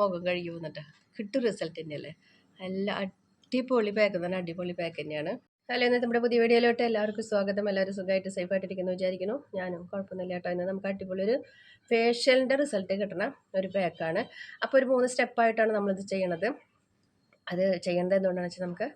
മുഖം കഴുകി വന്നിട്ട് കിട്ടും റിസൾട്ട് തന്നെയല്ലേ? നല്ല അടിപൊളി പാക്ക് തന്നെ അടിപൊളി പാക്ക് തന്നെയാണ്. ഹലോ ഇന്ന് നമ്മുടെ പുതിയ വീഡിയോയിലോട്ട് എല്ലാവർക്കും സ്വാഗതം. എല്ലാവരും സുഖമായിട്ട് സേഫ് ആയിട്ടിരിക്കുന്നു വിചാരിക്കുന്നു. ഞാനും കുഴപ്പമൊന്നുമില്ല കേട്ടോ. ഇന്ന് നമുക്ക് അടിപൊളി ഒരു ഫേഷ്യലിന്റെ റിസൾട്ട് കിട്ടണ ഒരു പാക്കാണ് അപ്പോൾ ഒരു മൂന്ന് സ്റ്റെപ്പായിട്ടാണ് നമ്മളിത് ചെയ്യണത്. അത് ചെയ്യേണ്ടത് എന്തുകൊണ്ടാണെന്ന് വെച്ചാൽ നമുക്ക്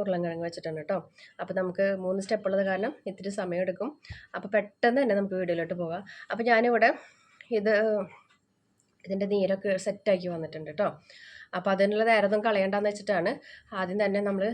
ഉരുളൻകിഴങ്ങ് വെച്ചിട്ടാണ് കേട്ടോ. അപ്പോൾ നമുക്ക് മൂന്ന് സ്റ്റെപ്പ് ഉള്ളത് കാരണം ഇത്തിരി സമയം എടുക്കും. അപ്പോൾ പെട്ടെന്ന് തന്നെ നമുക്ക് വീഡിയോയിലോട്ട് പോകാം. അപ്പോൾ ഞാനിവിടെ ഇത് ഇതിന്റെ നീരൊക്കെ സെറ്റാക്കി വന്നിട്ടുണ്ട് കേട്ടോ അപ്പോൾ അതിനുള്ള നേരതും കളയണ്ടെന്ന് വെച്ചിട്ടാണ് ആദ്യം തന്നെ നമ്മൾ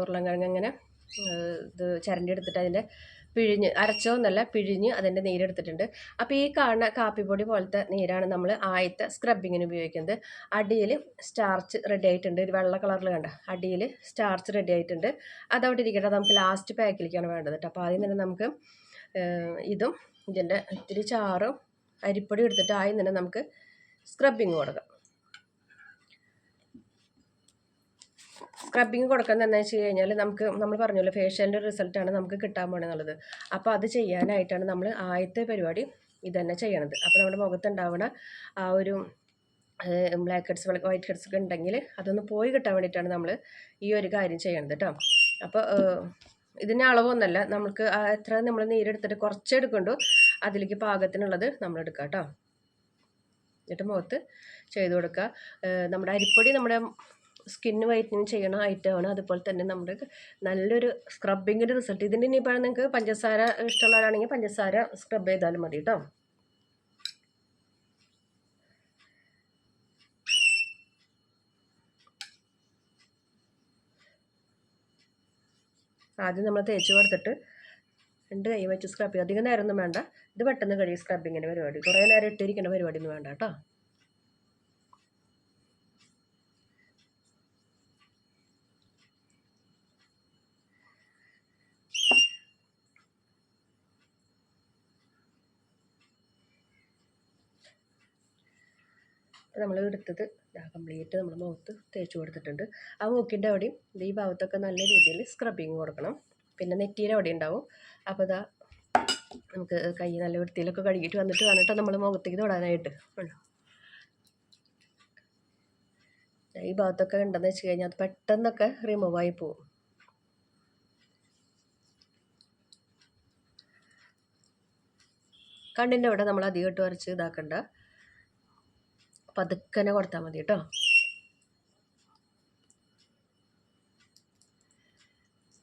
ഉരുളൻകിഴങ്ങ് ഇങ്ങനെ ഇത് ചിരണ്ടി എടുത്തിട്ട് അതിന്റെ പിഴിഞ്ഞ് അരച്ചോന്നല്ല പിഴിഞ്ഞ് അതിന്റെ നീരെടുത്തിട്ടുണ്ട്. അപ്പോൾ ഈ കാണുന്ന കാപ്പിപ്പൊടി പോലത്തെ നീരാണ് നമ്മൾ ആദ്യത്തെ സ്ക്രബിങ്ങിന് ഉപയോഗിക്കുന്നത്. അടിയിൽ സ്റ്റാർച്ച് റെഡി ആയിട്ടുണ്ട്. ഒരു വെള്ള കളറിൽ കണ്ട? അടിയിൽ സ്റ്റാർച്ച് റെഡി ആയിട്ടുണ്ട്. അതവിടെ ഇരിക്കട്ടെ. നമുക്ക് ലാസ്റ്റ് പാക്കിലേക്കാണ് വേണ്ടത് കേട്ടോ അപ്പോൾ ആദ്യം തന്നെ നമുക്ക് ഇതും ഇതിന്റെ ഇത്തിരി ചാറും അരിപ്പൊടി എടുത്തിട്ട് ആദ്യം തന്നെ നമുക്ക് സ്ക്രബിങ് കൊടുക്കാം. സ്ക്രബിങ് കൊടുക്കുന്നത് എന്താണെന്ന് വെച്ച് കഴിഞ്ഞാൽ നമുക്ക് നമ്മൾ പറഞ്ഞല്ലോ ഫേഷ്യലിന്റെ റിസൾട്ടാണ് നമുക്ക് കിട്ടാൻ പോകണമെന്നുള്ളത് അപ്പോൾ അത് ചെയ്യാനായിട്ടാണ് നമ്മൾ ആദ്യത്തെ പരിപാടി ഇത് തന്നെ ചെയ്യണത്. അപ്പോൾ നമ്മുടെ മുഖത്തുണ്ടാവുന്ന ആ ഒരു ബ്ലാക്ക് ഹെഡ്സ് വൈറ്റ് ഹെഡ്സ് ഒക്കെ ഉണ്ടെങ്കിൽ അതൊന്ന് പോയി കിട്ടാൻ വേണ്ടിയിട്ടാണ് നമ്മൾ ഈ ഒരു കാര്യം ചെയ്യണത് കേട്ടോ അപ്പോൾ ഇതിന്റെ അളവൊന്നല്ല. നമുക്ക് എത്ര നമ്മൾ നീരെടുത്തിട്ട് കുറച്ച് എടുക്കണ്ടോ. അതിലേക്ക് പാകത്തിനുള്ളത് നമ്മൾ എടുക്കാം കേട്ടോ. എന്നിട്ട് മുഖത്ത് ചെയ്ത് കൊടുക്കുക. നമ്മുടെ അരിപ്പൊടി നമ്മുടെ സ്കിന്ന് വൈറ്റനിങ് ചെയ്യണ ഐറ്റമാണ് അതുപോലെ തന്നെ നമ്മുടെ നല്ലൊരു സ്ക്രബിങ്ങിന്റെ റിസൾട്ട് ഇതിന്റെ ഇനിയിപ്പോൾ നിങ്ങൾക്ക് പഞ്ചസാര ഇഷ്ടമുള്ളവരാണെങ്കിൽ പഞ്ചസാര സ്ക്രബ് ചെയ്താലും മതി കേട്ടോ. ആദ്യം നമ്മൾ തേച്ച് കൊടുത്തിട്ട് രണ്ട് കൈ വെച്ച് സ്ക്രബ് ചെയ്യും. അധികം നേരമൊന്നും വേണ്ട. ഇത് പെട്ടെന്ന് കഴിയും സ്ക്രബിങ്ങിന്റെ പരിപാടി. കുറേ നേരം ഇട്ടിരിക്കേണ്ട പരിപാടിയൊന്നും വേണ്ട കേട്ടോ. നമ്മൾ എടുത്തത് കംപ്ലീറ്റ് നമ്മൾ മുഖത്ത് തേച്ച് കൊടുത്തിട്ടുണ്ട്. ആ മൂക്കിന്റെ അവിടെയും ഈ ഭാഗത്തൊക്കെ നല്ല രീതിയിൽ സ്ക്രബിങ് കൊടുക്കണം. പിന്നെ നെറ്റിയുടെ അവിടെ ഉണ്ടാവും. അപ്പോൾ ഇതാ നമുക്ക് കൈ നല്ല വൃത്തിയിലൊക്കെ കഴുകിയിട്ട് വന്നിട്ട് വേണം നമ്മൾ മുഖത്തേക്ക് തൊടാനായിട്ട്. ഈ ഭാഗത്തൊക്കെ ഉണ്ടെന്ന് വെച്ച് കഴിഞ്ഞാൽ അത് പെട്ടെന്നൊക്കെ റിമൂവ് ആയി പോകും കണ്ണിന്റെ അവിടെ നമ്മൾ അധികമായിട്ട് വരച്ച് ഇതാക്കണ്ട. പതുക്കനെ കൊടുത്താൽ മതി കേട്ടോ.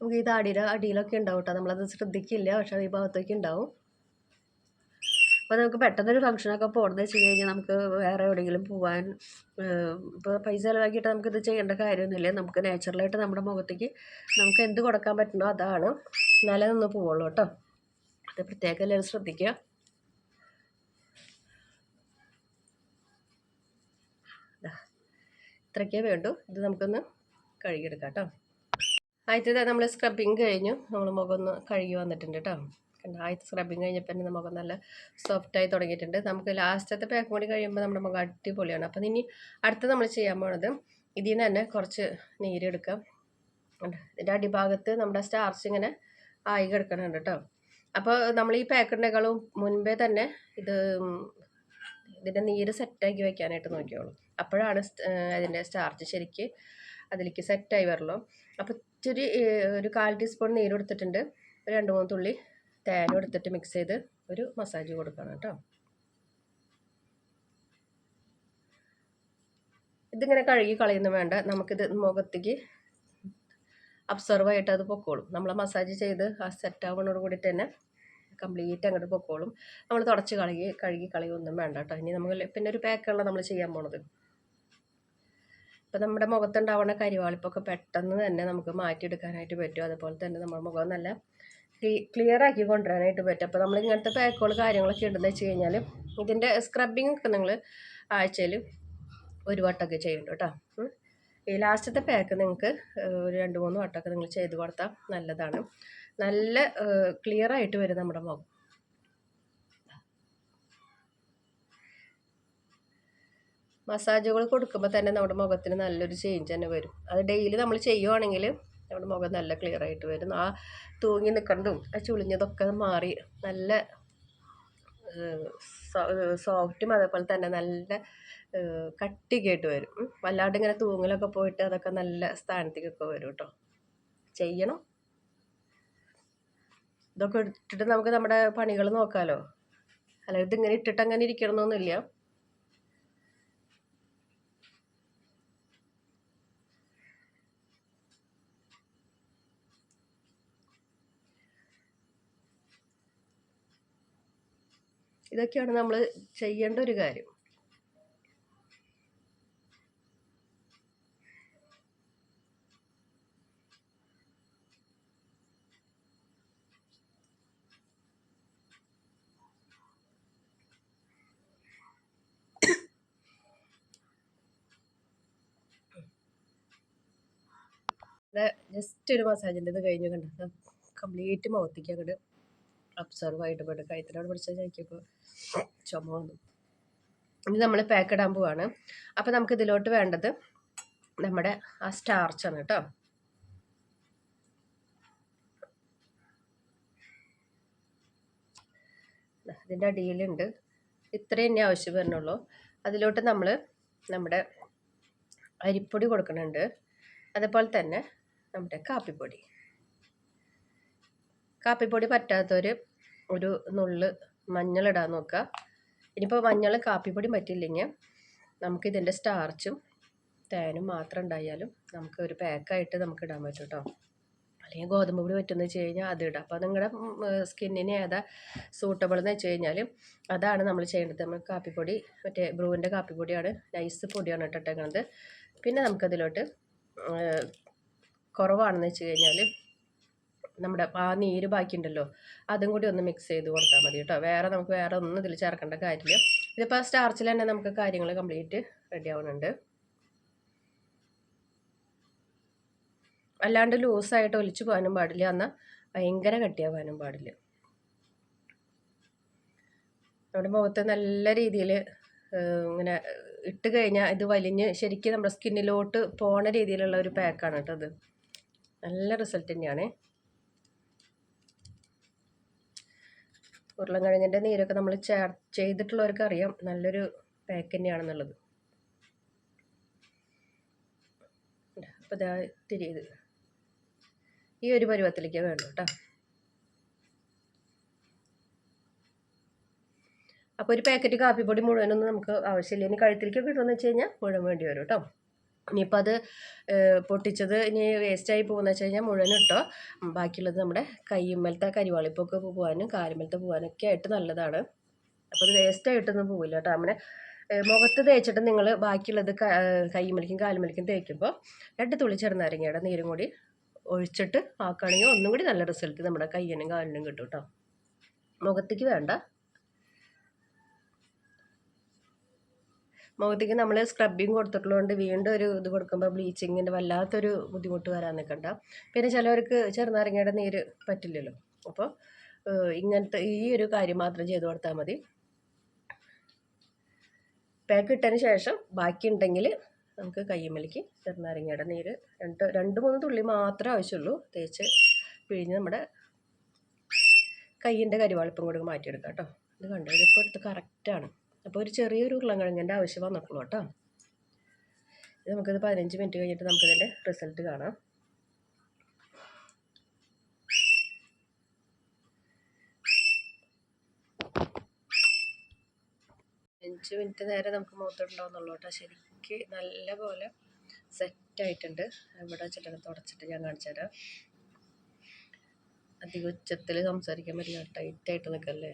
നമുക്ക് ഇത് അടിയുടെ അടിയിലൊക്കെ ഉണ്ടാവും കേട്ടോ. നമ്മളത് ശ്രദ്ധിക്കില്ല പക്ഷെ ഈ ഭാഗത്തൊക്കെ ഉണ്ടാവും. അപ്പോൾ നമുക്ക് പെട്ടെന്നൊരു ഫംഗ്ഷനൊക്കെ പോകണമെന്ന് വെച്ച് കഴിഞ്ഞാൽ നമുക്ക് വേറെ എവിടെയെങ്കിലും പോകാൻ ഇപ്പോൾ പൈസ ചിലവാക്കിയിട്ട് നമുക്കിത് ചെയ്യേണ്ട കാര്യമൊന്നുമില്ല. നമുക്ക് നാച്ചുറലായിട്ട് നമ്മുടെ മുഖത്തേക്ക് നമുക്ക് എന്ത് കൊടുക്കാൻ പറ്റണോ അതാണ്. നിലനിന്ന് പോവുള്ളൂ കേട്ടോ. അത് പ്രത്യേകം എല്ലാവരും ശ്രദ്ധിക്കുക. ഇത്രയ്ക്കേ വേണ്ടൂ. ഇത് നമുക്കൊന്ന് കഴുകിയെടുക്കാം കേട്ടോ ആദ്യത്തെ നമ്മൾ സ്ക്രബിങ് കഴിഞ്ഞു. നമ്മൾ മുഖം ഒന്ന് കഴുകി വന്നിട്ടുണ്ട് കേട്ടോ കണ്ട? ആദ്യത്തെ സ്ക്രബിങ് കഴിഞ്ഞപ്പോൾ തന്നെ മുഖം നല്ല സോഫ്റ്റായി തുടങ്ങിയിട്ടുണ്ട്. നമുക്ക് ലാസ്റ്റത്തെ പാക്ക് കൂടി കഴിയുമ്പോൾ നമ്മുടെ മുഖം അടിപൊളിയാണ്. അപ്പം ഇനി അടുത്ത നമ്മൾ ചെയ്യാൻ പോണത് ഇതിൽ നിന്ന് തന്നെ കുറച്ച് നീരെടുക്കാം ഇതിന്റെ അടിഭാഗത്ത് നമ്മുടെ സ്റ്റാർച്ച് ഇങ്ങനെ ആയി കിടക്കണുണ്ട് കേട്ടോ അപ്പോൾ നമ്മൾ ഈ പാക്കറ്റിനേക്കാളും മുൻപേ തന്നെ ഇത് ഇതിന്റെ നീര് സെറ്റാക്കി വെക്കാനായിട്ട് നോക്കിയോളൂ. അപ്പോഴാണ് അതിന്റെ സ്റ്റാർച്ച് ശരിക്ക് അതിലേക്ക് സെറ്റായി വരുള്ളൂ അപ്പോൾ ഇച്ചിരി ഒരു കാൽ ടീസ്പൂൺ നീര് എടുത്തിട്ടുണ്ട് ഒരു രണ്ട് മൂന്ന് തുള്ളി തേനും എടുത്തിട്ട് മിക്സ് ചെയ്ത് ഒരു മസാജ് കൊടുക്കണം കേട്ടോ. ഇതിങ്ങനെ കഴുകി കളയുന്നു വേണ്ട. നമുക്കിത് മുഖത്തേക്ക് അബ്സർവ് ആയിട്ട് അത് പൊക്കോളും. നമ്മൾ മസാജ് ചെയ്ത് ആ സെറ്റ് കൂടിയിട്ട് തന്നെ കംപ്ലീറ്റ് അങ്ങോട്ട് പൊക്കോളും. നമ്മൾ തുടച്ച് കളകി കഴുകി കളയൊന്നും വേണ്ട കേട്ടോ ഇനി നമുക്ക് പിന്നെ ഒരു പാക്കുള്ള നമ്മൾ ചെയ്യാൻ പോണത്. ഇപ്പം നമ്മുടെ മുഖത്തുണ്ടാവുന്ന കരിവാളിപ്പൊക്കെ പെട്ടെന്ന് തന്നെ നമുക്ക് മാറ്റിയെടുക്കാനായിട്ട് പറ്റും. അതുപോലെ തന്നെ നമ്മുടെ മുഖം നല്ല ക്ലിയർ ആക്കി കൊണ്ടുവരാനായിട്ട് പറ്റും. അപ്പോൾ നമ്മൾ ഇങ്ങനത്തെ പാക്കുകൾ കാര്യങ്ങളൊക്കെ ഉണ്ടെന്ന് വെച്ച് കഴിഞ്ഞാൽ ഇതിന്റെ സ്ക്രബിങ് ഒക്കെ നിങ്ങൾ ആഴ്ചയിൽ ഒരു വട്ടമൊക്കെ ചെയ്യുന്നുണ്ട് കേട്ടോ ഈ ലാസ്റ്റത്തെ പാക്ക് നിങ്ങൾക്ക് ഒരു രണ്ട് മൂന്ന് വട്ടമൊക്കെ നിങ്ങൾ ചെയ്ത് കൊടുത്താൽ നല്ലതാണ്. നല്ല ക്ലിയർ ആയിട്ട് വരും നമ്മുടെ മുഖം. മസാജുകൾ കൊടുക്കുമ്പോൾ തന്നെ നമ്മുടെ മുഖത്തിന് നല്ലൊരു ചേഞ്ച് തന്നെ വരും. അത് ഡെയിലി നമ്മൾ ചെയ്യുവാണെങ്കിൽ നമ്മുടെ മുഖം നല്ല ക്ലിയർ ആയിട്ട് വരും. ആ തൂങ്ങി നിൽക്കുന്നതും ആ ചുളിഞ്ഞതൊക്കെ മാറി നല്ല സോഫ്റ്റും അതേപോലെ തന്നെ നല്ല കട്ടിക്കായിട്ട് വരും. വല്ലാണ്ട് ഇങ്ങനെ തൂങ്ങലൊക്കെ പോയിട്ട് അതൊക്കെ നല്ല സ്ഥാനത്തേക്കൊക്കെ വരും കേട്ടോ ചെയ്യണം. ഇതൊക്കെ ഇട്ടിട്ട് നമുക്ക് നമ്മുടെ പണികൾ നോക്കാമല്ലോ ഇത് ഇതിങ്ങനെ ഇട്ടിട്ട് അങ്ങനെ ഇരിക്കണമെന്നൊന്നുമില്ല ഇതൊക്കെയാണ് നമ്മൾ ചെയ്യേണ്ട ഒരു കാര്യം. ജസ്റ്റ് ഒരു മസാജിന്റെ ഇത് കഴിഞ്ഞ് കണ്ടത് കംപ്ലീറ്റ് മുഖത്തേക്ക് അങ്ങോട്ട് അബ്സർവ് ആയിട്ട് പോയിട്ട് കഴുത്തിനോട് പിടിച്ചാൽ ചോദിക്കുമ്പോൾ ചുമ വന്നു. ഇനി നമ്മൾ പാക്ക് ഇടാൻ പോവാണ്. അപ്പോൾ നമുക്ക് ഇതിലോട്ട് വേണ്ടത് നമ്മുടെ ആ സ്റ്റാർച്ചാണ് കേട്ടോ. ഇതിന്റെ അടിയിലുണ്ട്. ഇത്രയും തന്നെ ആവശ്യം വരുന്നുള്ളൂ അതിലോട്ട് നമ്മൾ നമ്മുടെ അരിപ്പൊടി കൊടുക്കുന്നുണ്ട്. അതുപോലെ തന്നെ നമ്മുടെ കാപ്പിപ്പൊടി. കാപ്പിപ്പൊടി പറ്റാത്തവർ ഒരു നുള്ള് മഞ്ഞളിടാൻ നോക്കുക. ഇനിയിപ്പോൾ മഞ്ഞൾ കാപ്പിപ്പൊടി പറ്റില്ലെങ്കിൽ നമുക്ക് ഇതിന്റെ സ്റ്റാർച്ചും തേനും മാത്രം ഉണ്ടായാലും നമുക്ക് ഒരു പാക്കായിട്ട് നമുക്ക് ഇടാൻ പറ്റും കേട്ടോ. അല്ലെങ്കിൽ ഗോതമ്പ് പൊടി പറ്റുമെന്ന് വെച്ച് കഴിഞ്ഞാൽ അത് ഇടാം. അപ്പോൾ നിങ്ങളുടെ സ്കിന്നിന് ഏതാ സൂട്ടബിൾ എന്ന് വെച്ച് കഴിഞ്ഞാൽ അതാണ് നമ്മൾ ചെയ്യേണ്ടത്. നമ്മൾ കാപ്പിപ്പൊടി മറ്റേ ബ്രൂവിന്റെ കാപ്പിപ്പൊടിയാണ് നൈസ് പൊടിയാണ് ഇട്ടിട്ടേക്കുന്നത് പിന്നെ നമുക്കതിലോട്ട് കുറവാണെന്ന് വെച്ച് കഴിഞ്ഞാൽ നമ്മുടെ ആ നീര് ബാക്കിയുണ്ടല്ലോ അതും കൂടി ഒന്ന് മിക്സ് ചെയ്ത് കൊടുത്താൽ മതി കേട്ടോ. വേറെ നമുക്ക് വേറെ ഒന്നും ഇതിൽ ചേർക്കേണ്ട കാര്യമില്ല. ഇതിപ്പോൾ ആ സ്റ്റാർച്ചിൽ തന്നെ നമുക്ക് കാര്യങ്ങൾ കംപ്ലീറ്റ് റെഡി ആവുന്നുണ്ട് അല്ലാണ്ട് ലൂസായിട്ട് ഒലിച്ചു പോകാനും പാടില്ല. എന്നാൽ ഭയങ്കര കട്ടിയാവാനും പാടില്ല. നമ്മുടെ മുഖത്ത് നല്ല രീതിയിൽ ഇങ്ങനെ ഇട്ട് കഴിഞ്ഞാൽ ഇത് വലിഞ്ഞ് ശരിക്കും നമ്മുടെ സ്കിന്നിലോട്ട് പോണ രീതിയിലുള്ള ഒരു പാക്കാണ് കേട്ടോ അത് നല്ല റിസൾട്ട് തന്നെയാണ്. ഉരുളൻകിഴങ്ങിന്റെ നീരൊക്കെ നമ്മൾ ചേർ ചെയ്തിട്ടുള്ളവർക്ക് അറിയാം. നല്ലൊരു പാക്ക് തന്നെയാണെന്നുള്ളത്. അപ്പോൾ ഇതാ ഇത്തിരി ഇത്. ഈ ഒരു പരുവത്തിലേക്ക് വേണം കേട്ടോ. അപ്പോൾ ഒരു പാക്കറ്റ് കാപ്പിപ്പൊടി മുഴുവനൊന്നും നമുക്ക് ആവശ്യമില്ല. ഇനി കഴുത്തിലേക്ക് കിട്ടുമെന്ന് വെച്ച് കഴിഞ്ഞാൽ മുഴുവൻ വേണ്ടി വരും കേട്ടോ. ഇനിയിപ്പോൾ അത് പൊട്ടിച്ചത് ഇനി വേസ്റ്റായി പോകുന്ന വെച്ച് കഴിഞ്ഞാൽ മുഴുവൻ ഇട്ടോ. ബാക്കിയുള്ളത് നമ്മുടെ കയ്യുമ്മലത്തെ കരിവാളിപ്പൊക്കെ പോകാനും കാലുമ്മലത്തെ പോകാനൊക്കെ ആയിട്ട് നല്ലതാണ്. അപ്പോൾ അത് വേസ്റ്റായിട്ടൊന്നും പോവില്ല കേട്ടോ അങ്ങനെ മുഖത്ത് തേച്ചിട്ട് നിങ്ങൾ ബാക്കിയുള്ളത് കയ്യുമ്മലിക്കും കാലുമ്മലിക്കും തേക്കുമ്പോൾ രണ്ട് തുള്ളി ചെറുനാരങ്ങയുടെ നീരും കൂടി ഒഴിച്ചിട്ട് ആക്കുകയാണെങ്കിൽ ഒന്നും കൂടി നല്ല റിസൾട്ട് നമ്മുടെ കയ്യിനും കാലിനും കിട്ടും കേട്ടോ മുഖത്തേക്ക് വേണ്ട. മുഖത്തേക്ക് നമ്മൾ സ്ക്രബിങ് കൊടുത്തിട്ടുള്ളതുകൊണ്ട് വീണ്ടും ഒരു ഇത് കൊടുക്കുമ്പോൾ ബ്ലീച്ചിങ്ങിന്റെ വല്ലാത്തൊരു ബുദ്ധിമുട്ട് വരാൻ നിൽക്കണ്ട പിന്നെ ചിലവർക്ക് ചെറുനാരങ്ങയുടെ നീര് പറ്റില്ലല്ലോ. അപ്പോൾ ഇങ്ങനത്തെ ഈ ഒരു കാര്യം മാത്രം ചെയ്തു കൊടുത്താൽ മതി. പാക്ക് ഇട്ടതിന് ശേഷം ബാക്കി ഉണ്ടെങ്കിൽ നമുക്ക് കയ്യമ്മലിക്ക് ചെറുനാരങ്ങയുടെ നീര് രണ്ട് രണ്ട് മൂന്ന് തുള്ളി മാത്രമേ ആവശ്യമുള്ളൂ. തേച്ച് പിഴിഞ്ഞ് നമ്മുടെ കയ്യിന്റെ കരിവാളിപ്പം കൂടി മാറ്റിയെടുക്കാം കേട്ടോ. ഇത് കണ്ടോ? ഇതിപ്പോൾ എടുത്ത് കറക്റ്റാണ് അപ്പോൾ ഒരു ചെറിയൊരു ഉരുളൻകിഴങ്ങിന്റെ ആവശ്യം വന്നിട്ടുള്ളൂ കേട്ടോ. ഇത് നമുക്കിത് പതിനഞ്ച് മിനിറ്റ് കഴിഞ്ഞിട്ട് നമുക്കിതിന്റെ റിസൾട്ട് കാണാം. അഞ്ച് മിനിറ്റ് നേരെ നമുക്ക് മുഖത്തുണ്ടാവുന്നുള്ളൂ കേട്ടോ. ശരിക്ക് നല്ല പോലെ സെറ്റായിട്ടുണ്ട് ഇവിടെ ചിലത് തുടച്ചിട്ട് ഞാൻ കാണിച്ചു തരാം. അധികം ഉച്ചത്തിൽ സംസാരിക്കാൻ പറ്റില്ല. ടൈറ്റായിട്ട് നിൽക്കല്ലേ?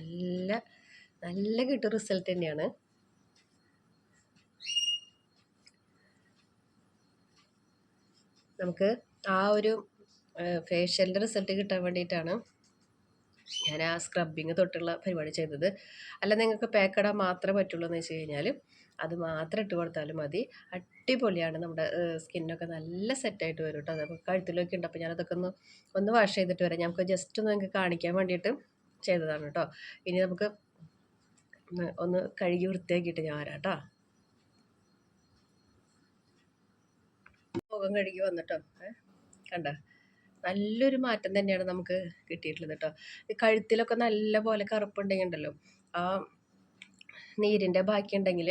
നല്ല നല്ല കിട്ടും റിസൾട്ട് തന്നെയാണ്. നമുക്ക് ആ ഒരു ഫേഷ്യലിന്റെ റിസൾട്ട് കിട്ടാൻ വേണ്ടിയിട്ടാണ് ഞാൻ ആ സ്ക്രബിങ് തൊട്ടുള്ള പരിപാടി ചെയ്തത്. അല്ല നിങ്ങൾക്ക് പാക്കട മാത്രമേ പറ്റുള്ളൂ എന്ന് വെച്ച് കഴിഞ്ഞാൽ അത് മാത്രം ഇട്ട് കൊടുത്താലും മതി. അടിപൊളിയാണ് നമ്മുടെ സ്കിന്നൊക്കെ നല്ല സെറ്റായിട്ട് വരും കേട്ടോ അത് കഴുത്തിലൊക്കെ ഉണ്ട്. അപ്പോൾ ഞാനതൊക്കെ ഒന്ന് ഒന്ന് വാഷ് ചെയ്തിട്ട് വരാം. ഞങ്ങൾക്ക് ജസ്റ്റ് ഒന്ന് നിങ്ങൾക്ക് കാണിക്കാൻ വേണ്ടിയിട്ട് ചെയ്തതാണ് കേട്ടോ. ഇനി നമുക്ക് ഒന്ന് കഴുകി വൃത്തിയാക്കിയിട്ട് ഞാൻ വരാം കേട്ടോ. മുഖം കഴുകി വന്നിട്ടോ. കണ്ട? നല്ലൊരു മാറ്റം തന്നെയാണ് നമുക്ക് കിട്ടിയിട്ടുള്ളത് കേട്ടോ. കഴുത്തിലൊക്കെ നല്ല പോലെ കറുപ്പുണ്ടെങ്കിൽ ഉണ്ടല്ലോ. ആ നീരിന്റെ ബാക്കി ഉണ്ടെങ്കിൽ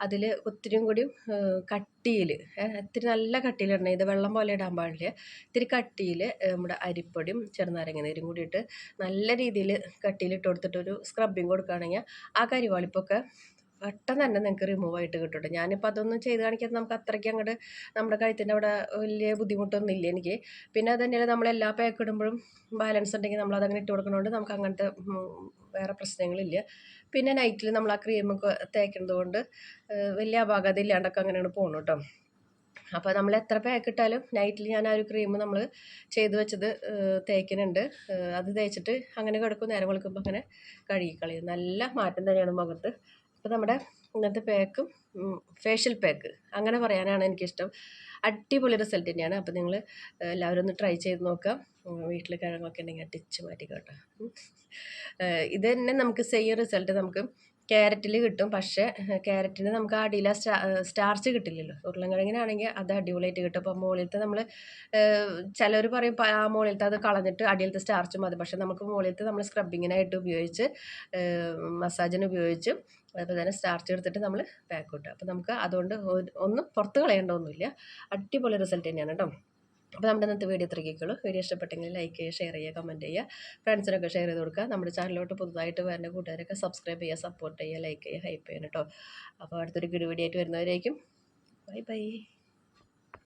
അതിൽ ഒത്തിരിയും കൂടി കട്ടിയിൽ ഇത്തിരി നല്ല കട്ടിയിലിടണം ഇത് വെള്ളം പോലെ ഇടാൻ പാടില്ല. ഇത്തിരി കട്ടിയിൽ നമ്മുടെ അരിപ്പൊടിയും ചെറുനാരങ്ങ നീരും കൂടിയിട്ട് നല്ല രീതിയിൽ കട്ടിയിലിട്ട് കൊടുത്തിട്ടൊരു സ്ക്രബിങ് കൊടുക്കുകയാണെങ്കിൽ ആ കരിവാളിപ്പൊക്കെ പെട്ടെന്ന് തന്നെ നിങ്ങൾക്ക് റിമൂവ് ആയിട്ട് കിട്ടും ഞാനിപ്പോൾ അതൊന്നും ചെയ്ത് കാണിക്കാതെ നമുക്ക് അത്രയ്ക്ക് അങ്ങോട്ട് നമ്മുടെ കഴുത്തിന്റെ അവിടെ വലിയ ബുദ്ധിമുട്ടൊന്നും ഇല്ല എനിക്ക്. പിന്നെ അത് തന്നെയല്ല നമ്മൾ എല്ലാ പാക്ക് ഇടുമ്പോഴും ബാലൻസ് ഉണ്ടെങ്കിൽ നമ്മൾ അതങ്ങനെ ഇട്ട് കൊടുക്കുന്നതുകൊണ്ട് നമുക്ക് അങ്ങനത്തെ വേറെ പ്രശ്നങ്ങളില്ല. പിന്നെ നൈറ്റിൽ നമ്മൾ ആ ക്രീമൊക്കെ തേക്കുന്നത് കൊണ്ട് വലിയ അപാകത ഇല്ലാണ്ടൊക്കെ അങ്ങനെയാണ് പോകണം കേട്ടോ അപ്പോൾ നമ്മൾ എത്ര പാക്ക് ഇട്ടാലും നൈറ്റിൽ ഞാൻ ആ ഒരു ക്രീം നമ്മൾ ചെയ്തു വെച്ചത് തേക്കുന്നുണ്ട്. അത് തേച്ചിട്ട് അങ്ങനെ കിടക്കും. നേരം വെളുക്കുമ്പോൾ അങ്ങനെ കഴുകി കളയും. നല്ല മാറ്റം തന്നെയാണ് മുഖത്ത്. അപ്പോൾ നമ്മുടെ ഇന്നത്തെ പാക്കും ഫേഷ്യൽ പാക്ക് അങ്ങനെ പറയാനാണ് എനിക്കിഷ്ടം. അടിപൊളി റിസൾട്ട് തന്നെയാണ്. അപ്പോൾ നിങ്ങൾ എല്ലാവരും ഒന്ന് ട്രൈ ചെയ്ത് നോക്കാം. വീട്ടിൽ കിഴങ്ങൊക്കെ ഉണ്ടെങ്കിൽ അടിച്ച് മാറ്റിക്കോട്ടെ. ഇത് തന്നെ നമുക്ക് സെയിം റിസൾട്ട് നമുക്ക് ക്യാരറ്റിൽ കിട്ടും. പക്ഷേ ക്യാരറ്റിന് നമുക്ക് അടിയിൽ സ്റ്റാ സ്റ്റാർച്ച് കിട്ടില്ലല്ലോ. ഉരുളൻകിഴങ്ങിനാണെങ്കിൽ അത് അടിപൊളിയായിട്ട് കിട്ടും. അപ്പോൾ മുകളിലത്തെ നമ്മൾ ചിലർ പറയും ആ മുകളിലത്തെ അത് കളഞ്ഞിട്ട് അടിയിലത്തെ സ്റ്റാർച്ച് മതി. പക്ഷേ നമുക്ക് മുകളിലത്തെ നമ്മൾ സ്ക്രബിങ്ങിനായിട്ട് ഉപയോഗിച്ച് മസാജിന് ഉപയോഗിച്ച് അതുപോലെ തന്നെ സ്റ്റാർച്ച് എടുത്തിട്ട് നമ്മൾ പാക്ക് കിട്ടും അപ്പോൾ നമുക്ക് അതുകൊണ്ട് ഒന്നും പുറത്ത് കളയേണ്ട ഒന്നുമില്ല അടിപൊളി റിസൾട്ട് തന്നെയാണ് കേട്ടോ. അപ്പോൾ നമ്മുടെ ഇന്നത്തെ വീഡിയോ ഇത്രയ്ക്കുള്ളൂ വീഡിയോ ഇഷ്ടപ്പെട്ടെങ്കിൽ ലൈക്ക് ചെയ്യുക ഷെയർ ചെയ്യുക കമന്റ് ചെയ്യുക. ഫ്രണ്ട്സിനൊക്കെ ഷെയർ ചെയ്ത് കൊടുക്കുക. നമ്മുടെ ചാനലിലോട്ട് പുതുതായിട്ട് വരുന്ന കൂട്ടുകാരൊക്കെ സബ്സ്ക്രൈബ് ചെയ്യുക സപ്പോർട്ട് ചെയ്യുക ലൈക്ക് ചെയ്യുക ഹൈപ്പ് ചെയ്യണം കേട്ടോ. അപ്പോൾ അടുത്തൊരു ഗുഡ് വീഡിയോ ആയിട്ട് വരുന്നവരായിരിക്കും ബൈ ബൈ